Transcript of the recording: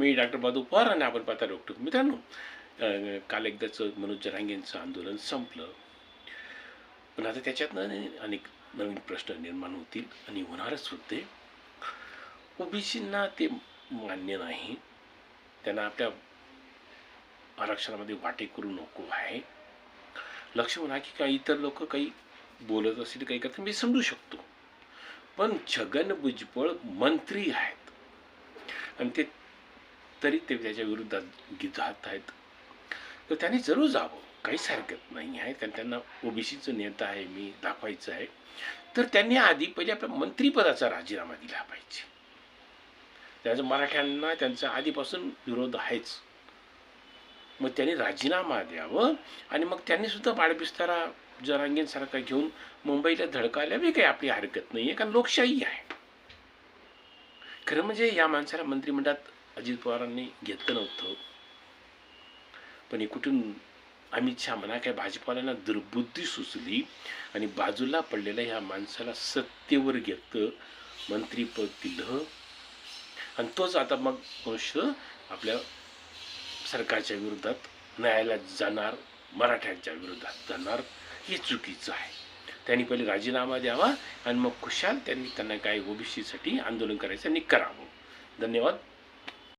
मी doctor बादू पवार आणि आपण पाहता डॉक्टर मित्रांनो काल एकदाचं मनोज जरांगेंचं आंदोलन संपलं. पण आता त्याच्यातनं अनेक नवीन प्रश्न निर्माण होतील आणि होणारच होते. ओबीसींना ते मान्य नाही. त्यांना आपल्या आरक्षणामध्ये वाटे करू नको आहे. लक्ष म्हणा की काही इतर लोक काही बोलत असतील काही करतात मी समजू शकतो. पण छगन भुजबळ मंत्री आहेत. आणि ते तरी ते त्याच्या विरुद्धात गी- जात आहेत. तर त्यांनी जरूर जावं. काहीच हरकत नाही आहे. कारण त्यांना ओबीसीचं नेता आहे मी दाखवायचं आहे. तर त्यांनी आधी पहिले आपल्या मंत्रिपदाचा राजीनामा दिला पाहिजे. त्याचं मराठ्यांना त्यांचा आधीपासून विरोध आहेच. मग त्यांनी राजीनामा द्यावं आणि मग त्यांनी सुद्धा बाळबिस्तारा जरांगींसारखा घेऊन मुंबईला धडकायला बी काही आपली हरकत नाही आहे कारण लोकशाही आहे. खरं म्हणजे या माणसाला मंत्रिमंडळात अजित पवारांनी घेतलं नव्हतं. पण कुठून अमित शहा म्हणा काय भाजपाला दुर्बुद्धी सुचली आणि बाजूला पडलेल्या ह्या माणसाला सत्तेवर घेतलं मंत्रीपद दिलं. आणि तोच आता मग अंश आपल्या सरकारच्या विरोधात न्यायालयात जाणार मराठ्यांच्या विरोधात जाणार हे चुकीचं आहे. त्यांनी पहिले राजीनामा द्यावा आणि मग खुशाल त्यांनी त्यांना काय ओबीसीसाठी आंदोलन करायचं आणि करावं. धन्यवाद.